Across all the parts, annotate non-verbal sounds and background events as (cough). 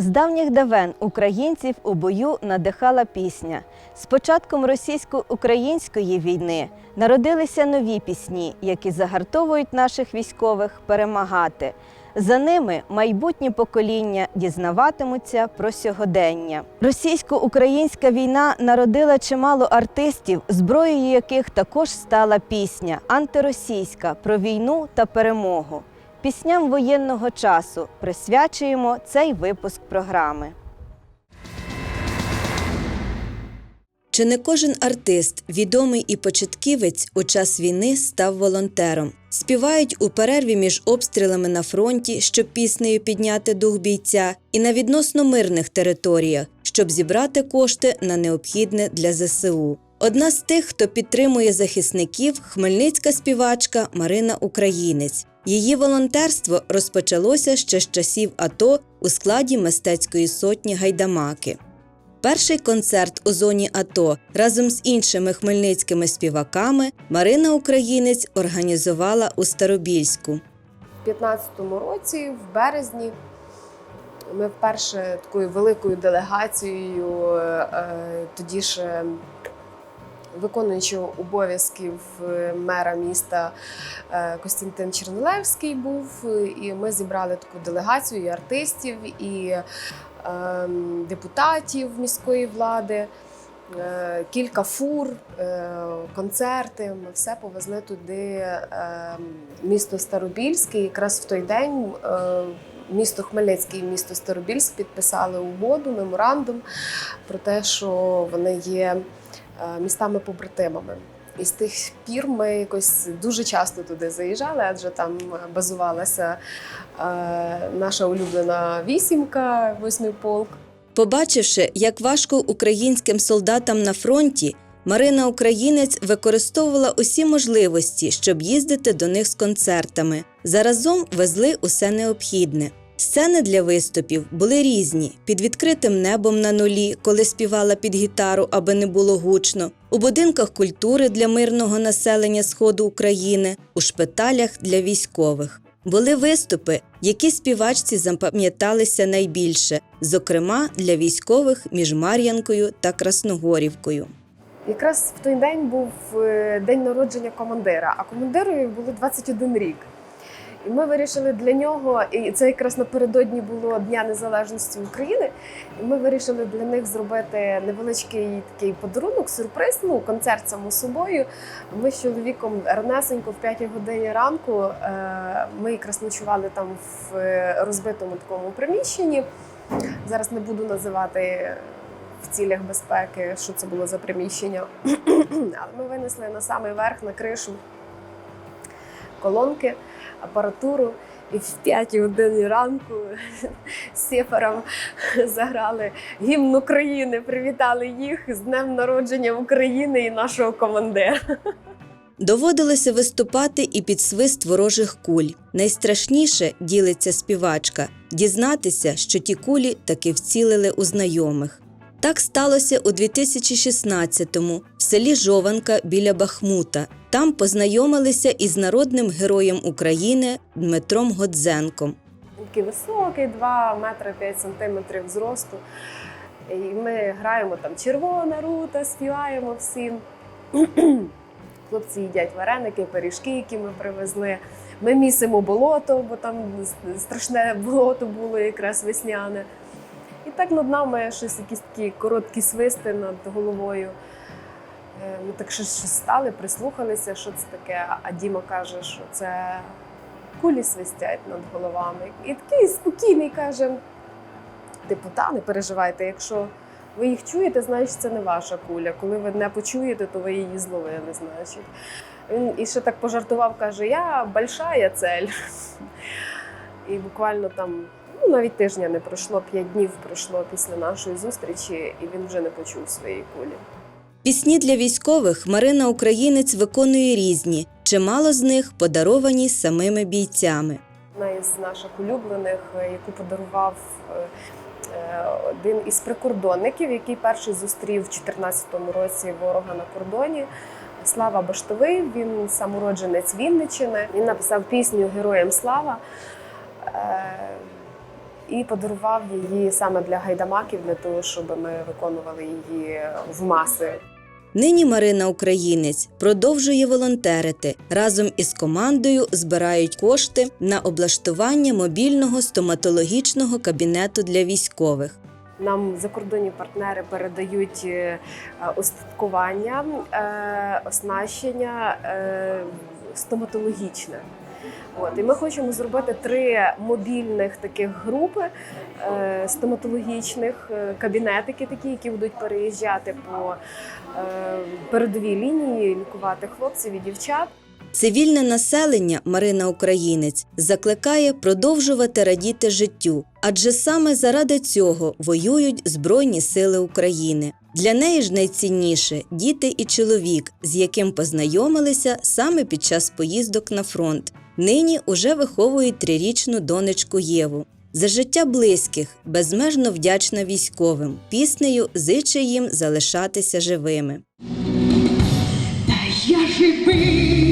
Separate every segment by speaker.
Speaker 1: З давніх давен українців у бою надихала пісня. З початком російсько-української війни народилися нові пісні, які загартовують наших військових перемагати. За ними майбутні покоління дізнаватимуться про сьогодення. Російсько-українська війна народила чимало артистів, зброєю яких також стала пісня антиросійська про війну та перемогу. Пісням воєнного часу присвячуємо цей випуск програми. Чи не кожен артист, відомий і початківець у час війни став волонтером? Співають у перерві між обстрілами на фронті, щоб піснею підняти дух бійця, і на відносно мирних територіях, щоб зібрати кошти на необхідне для ЗСУ. Одна з тих, хто підтримує захисників, хмельницька співачка Марина Українець. Її волонтерство розпочалося ще з часів АТО у складі мистецької сотні гайдамаки. Перший концерт у зоні АТО разом з іншими хмельницькими співаками Марина Українець організувала у Старобільську.
Speaker 2: У 15-му році, в березні, ми вперше такою великою делегацією, е, е, тоді ж виконуючого обов'язків е, мера міста е, Костянтин Чернилевський був. І ми зібрали таку делегацію і артистів, і ем, депутатів міської влади. Е, Кілька фур, е, концерти. Ми все повезли туди. е, Місто Старобільське. Якраз в той день е, місто Хмельницький і місто Старобільськ підписали угоду, меморандум про те, що вони є е, містами-побратимами. І з тих пір ми якось дуже часто туди заїжджали, адже там базувалася е, наша улюблена вісімка, восьмий полк.
Speaker 1: Побачивши, як важко українським солдатам на фронті, Марина Українець використовувала усі можливості, щоб їздити до них з концертами. Заразом везли усе необхідне. Сцени для виступів були різні: під відкритим небом на нулі, коли співала під гітару, аби не було гучно, у будинках культури для мирного населення Сходу України, у шпиталях для військових. Були виступи, які співачці запам'яталися найбільше, зокрема для військових між Мар'янкою та Красногорівкою.
Speaker 2: Якраз в той день був е, день народження командира, а командирові було 21 рік. І ми вирішили для нього, і це якраз напередодні було Дня Незалежності України. І ми вирішили для них зробити невеличкий такий подарунок, сюрприз, ну, концерт само собою. Ми з чоловіком ранесенько в 5 годині ранку. е, Ми якраз ночували там в е, розбитому такому приміщенні. Зараз не буду називати в цілях безпеки, що це було за приміщення. (clears throat) Але ми винесли на самий верх, на кришу колонки, апаратуру. І в 5 годині ранку з сепаром заграли гімн України, привітали їх з Днем народження України і нашого командира.
Speaker 1: Доводилося виступати і під свист ворожих куль. Найстрашніше ділиться співачка дізнатися, що ті кулі таки вцілили у знайомих. Так сталося у 2016-му в селі Жованка біля Бахмута. Там познайомилися із народним героєм України Дмитром Годзенком.
Speaker 2: Такий високий, 2 метри 5 сантиметрів зросту. І ми граємо там червона рута, співаємо всім. (clears throat) Хлопці їдять вареники, пиріжки, які ми привезли. Ми місимо болото, бо там страшне болото було якраз весняне. Так над нами щось якісь такі короткі свисти над головою. Е, Ми так щось стали, прислухалися, що це таке. А Діма каже, що це кулі свистять над головами. І такий спокійний каже: типу, та не переживайте, якщо ви їх чуєте, значить це не ваша куля. Коли ви не почуєте, то ви її зловили, значить. Він і ще так пожартував, каже: Я большая цель. І буквально там, ну навіть тижня не пройшло, п'ять днів пройшло після нашої зустрічі, і він вже не почув своєї кулі.
Speaker 1: Пісні для військових Марина Українець виконує різні, чимало з них подаровані самими бійцями.
Speaker 2: Одна із наших улюблених, е, яку подарував е, е, один із прикордонників, який перший зустрів у 2014 році ворога на кордоні. Слава Баштовий, він сам уродженець Вінничини. Він написав пісню Героям слава. І подарував її саме для гайдамаків, для того, щоб ми виконували її в маси.
Speaker 1: Нині Марина Українець продовжує волонтерити. Разом із командою збирають кошти на облаштування мобільного стоматологічного кабінету для військових.
Speaker 2: Нам закордонні партнери передають е, устаткування, е, оснащення е, стоматологічне. От, і ми хочемо зробити три мобільних таких групи е, стоматологічних е, кабінетики, такі, які будуть переїжджати по е, передовій лінії, лікувати хлопців і дівчат.
Speaker 1: Цивільне населення Марина Українець закликає продовжувати радіти життю, адже саме заради цього воюють Збройні Сили України. Для неї ж найцінніше діти і чоловік, з яким познайомилися саме під час поїздок на фронт. Нині уже виховують трирічну донечку Єву. За життя близьких, безмежно вдячна військовим. Піснею зиче їм залишатися живими.
Speaker 3: Та я живий,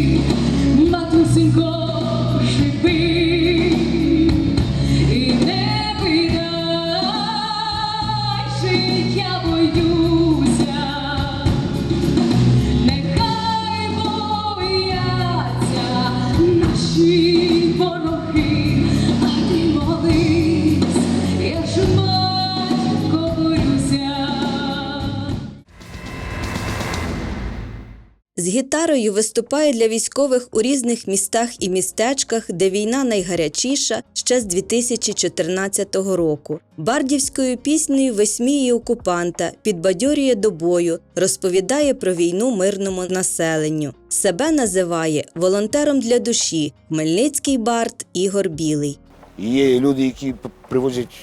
Speaker 1: гітарою виступає для військових у різних містах і містечках, де війна найгарячіша ще з 2014 року. Бардівською піснею висміює окупанта, підбадьорює до бою, розповідає про війну мирному населенню. Себе називає волонтером для душі Хмельницький бард Ігор Білий.
Speaker 4: Є люди, які привозять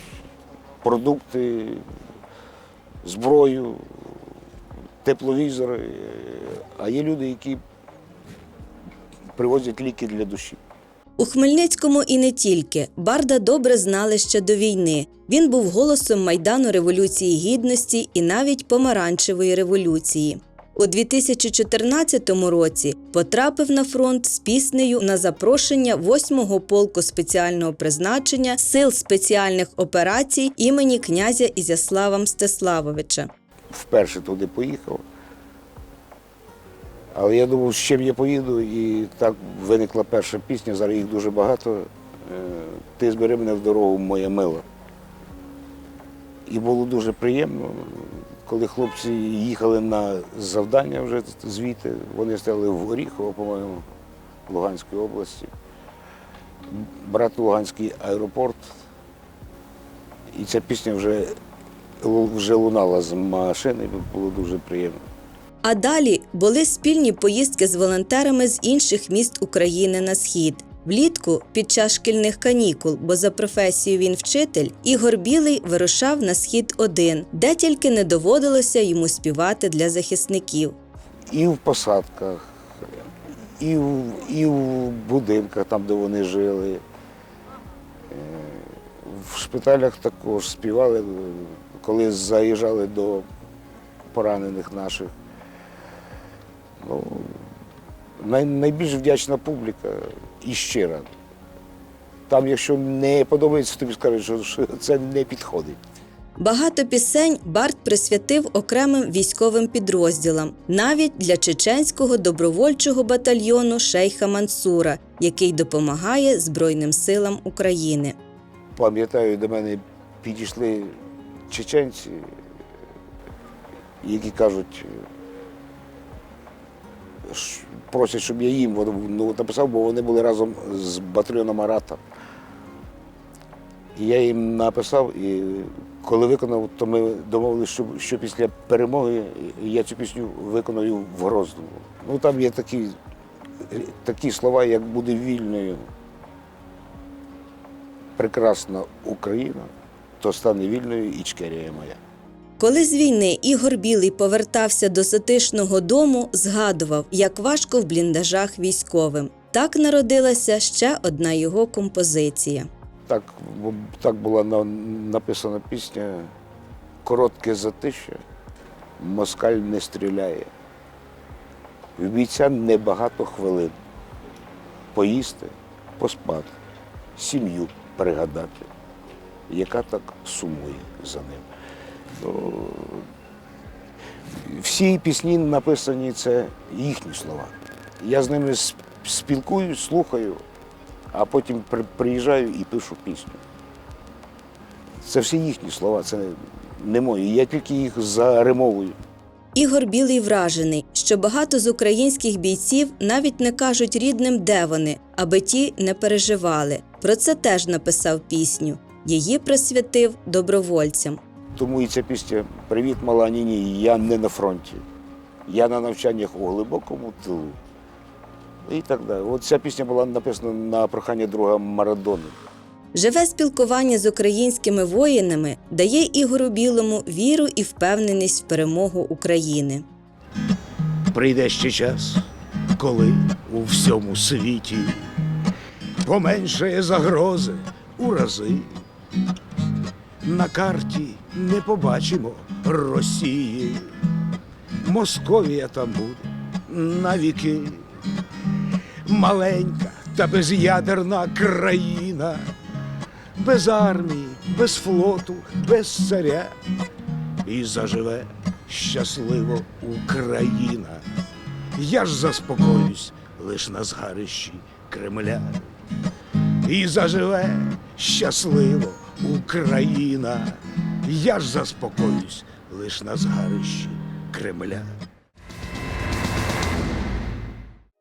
Speaker 4: продукти, зброю, тепловізори, е, а є люди, які привозять ліки для душі.
Speaker 1: У Хмельницькому і не тільки Барда добре знали ще до війни. Він був голосом майдану Революції Гідності і навіть помаранчевої революції. У 2014 році потрапив на фронт з піснею на запрошення 8-го полку спеціального призначення Сил спеціальних операцій імені князя Ізяслава Мстиславовича.
Speaker 4: Вперше туди поїхав. Але я думав, з чим я поїду, і так виникла перша пісня, зараз їх дуже багато. Е, Ти збери мене в дорогу, моя мила. І було дуже приємно, коли хлопці їхали на завдання вже звідти, вони стояли в Оріхово, по-моєму, Луганської області. Брат Луганський аеропорт. І ця пісня вже, вже лунала з машини, було дуже приємно.
Speaker 1: А далі були спільні поїздки з волонтерами з інших міст України на схід. Влітку під час шкільних канікул, бо за професією він вчитель, Ігор Білий вирушав на схід один, де тільки не доводилося йому співати для захисників.
Speaker 4: І в посадках, і в, і в будинках, там, де вони жили. Е, В шпиталях також співали, коли заїжджали до поранених наших. Ну, най, найбільш вдячна публіка і щира. Там, якщо не подобається, тобі скажуть, що, це не підходить.
Speaker 1: Багато пісень Барт присвятив окремим військовим підрозділам, навіть для чеченського добровольчого батальйону Шейха Мансура, який допомагає Збройним силам України.
Speaker 4: Пам'ятаю, до мене підійшли чеченці, які кажуть, просять, щоб я їм ну, написав, бо вони були разом з батальйоном Арата. І я їм написав, і коли виконав, то ми домовилися, що, що після перемоги я цю пісню виконую в Грозному. Ну там є такі, такі слова, як буде вільною прекрасна Україна, то стане вільною і Ічкерія моя.
Speaker 1: Коли з війни Ігор Білий повертався до затишного дому, згадував, як важко в бліндажах військовим. Так народилася ще одна його композиція.
Speaker 4: Так, так була написана пісня Коротке затища, москаль не стріляє. В бійця небагато хвилин. Поїсти, поспати, сім'ю пригадати. яка так сумує за ним. Всі пісні написані це їхні слова. Я з ними сп- спілкуюсь, слухаю, а потім приїжджаю і пишу пісню. Це всі їхні слова, це не мої. Я тільки їх заримовую.
Speaker 1: Ігор Білий вражений, що багато з українських бійців навіть не кажуть рідним, де вони, аби ті не переживали. Про це теж написав пісню. Її присвятив добровольцям.
Speaker 4: Тому і ця пісня Привіт, мала ні, ні, я не на фронті. Я на навчаннях у глибокому тилу. І так далі. От ця пісня була написана на прохання друга Марадони.
Speaker 1: Живе спілкування з українськими воїнами дає Ігору Білому віру і впевненість в перемогу України.
Speaker 4: Прийде ще час, коли у всьому світі поменшає загрози у рази. На карті не побачимо Росії. Московія там буде навіки. Маленька та безядерна країна, без армії, без флоту, без царя. І заживе щасливо Україна. Я ж заспокоюсь лиш на згарищі Кремля. І заживе щасливо Україна. Я ж заспокоюсь лиш на згарищі Кремля.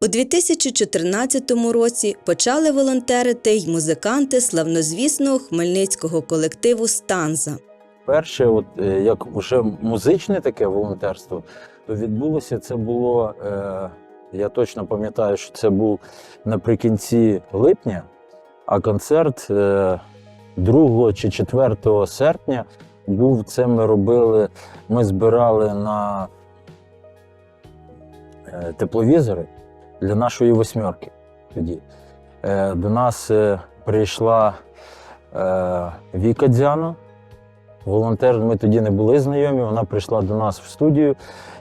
Speaker 1: У 2014 році почали волонтерити й музиканти славнозвісного хмельницького колективу Станза.
Speaker 5: Перше, от е, як вже музичне таке волонтерство, то відбулося це було. Е, я точно пам'ятаю, що це був наприкінці липня, а концерт е, 2 чи 4 серпня був це. Ми робили. Ми збирали на е, тепловізори для нашої восьмерки. Тоді е, до нас е, прийшла Віка Дзяна. Волонтер, ми тоді не були знайомі. Вона прийшла до нас в студію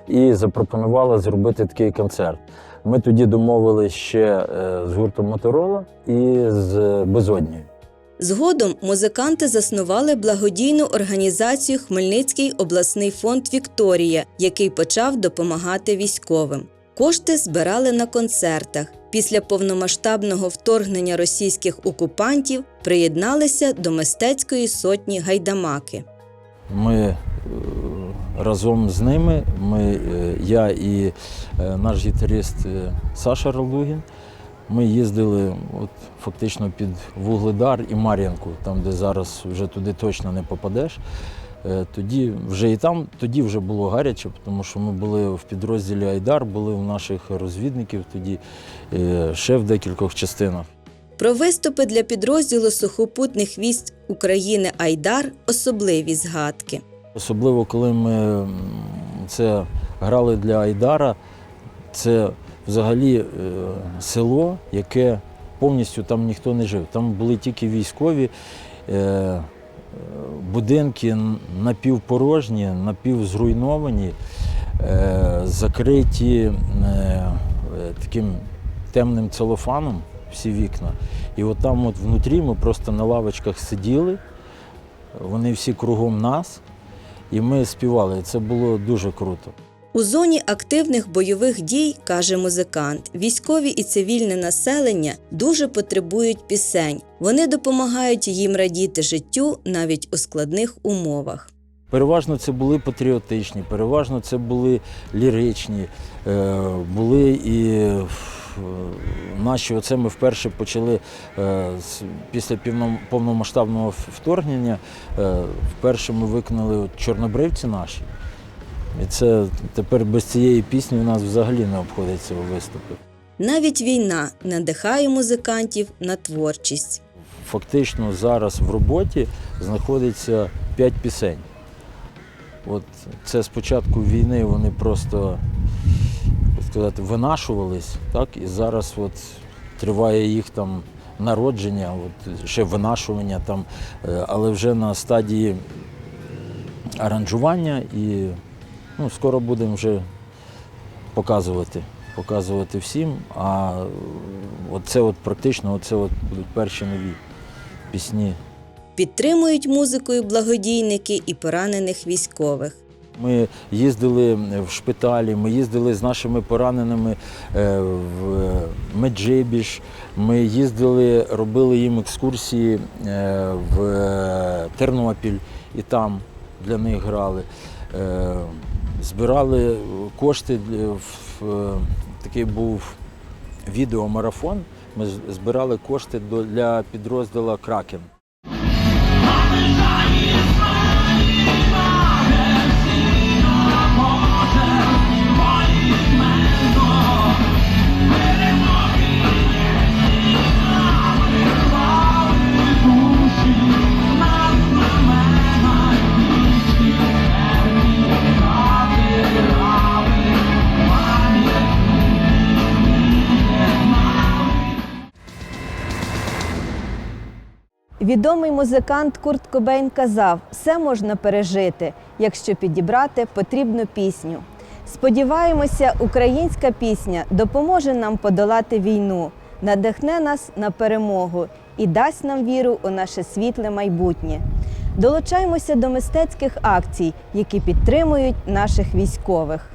Speaker 5: і запропонувала зробити такий концерт. Ми тоді домовилися ще з гуртом Моторола і з Безоднією.
Speaker 1: Згодом музиканти заснували благодійну організацію Хмельницький обласний фонд Вікторія, який почав допомагати військовим. Кошти збирали на концертах. Після повномасштабного вторгнення російських окупантів приєдналися до мистецької сотні гайдамаки.
Speaker 5: Ми е, разом з ними, ми, е, я і е, наш гітарист Саша Ралугін, ми їздили от, фактично під Вугледар і Мар'янку, там, де зараз вже туди точно не попадеш. Е, Тоді вже і там тоді вже було гаряче, тому що ми були в підрозділі Айдар, були у наших розвідників тоді е, ще в декількох частинах.
Speaker 1: Про виступи для підрозділу сухопутних військ України Айдар особливі згадки.
Speaker 5: Особливо, коли ми це грали для Айдара, це взагалі е, село, яке повністю там ніхто не жив. Там були тільки військові, е, будинки напівпорожні, напівзруйновані, е, закриті таким темним целофаном всі вікна. І от там от внутрі ми просто на лавочках сиділи, вони всі кругом нас. І ми співали. Це було дуже круто.
Speaker 1: У зоні активних бойових дій, каже музикант, військові і цивільне населення дуже потребують пісень. Вони допомагають їм радіти життю навіть у складних умовах.
Speaker 5: Переважно це були патріотичні, переважно це були ліричні, е, були і наші, оце ми вперше почали е, після повномасштабного вторгнення. е, Вперше ми виконали чорнобривці наші. І це тепер без цієї пісні у нас взагалі не обходиться виступи.
Speaker 1: Навіть війна надихає музикантів на творчість.
Speaker 5: Фактично зараз в роботі знаходиться п'ять пісень. От це з початку війни вони просто так сказати, винашувались, так? і зараз от триває їх там народження, от ще винашування, там, е, але вже на стадії аранжування і ну, скоро будемо вже показувати, показувати всім. А е, оце от практично оце от будуть перші нові пісні.
Speaker 1: Підтримують музикою благодійники і поранених військових.
Speaker 5: Ми їздили в шпиталі, ми їздили з нашими пораненими е, в Меджибіж, ми їздили, робили їм екскурсії е, в Тернопіль і там для них грали. Е, Збирали кошти в е, такий був відеомарафон. Ми збирали кошти для підрозділу Кракен.
Speaker 1: Відомий музикант Курт Кобейн казав: все можна пережити, якщо підібрати потрібну пісню. Сподіваємося, українська пісня допоможе нам подолати війну, надихне нас на перемогу і дасть нам віру у наше світле майбутнє. Долучаємося до мистецьких акцій, які підтримують наших військових.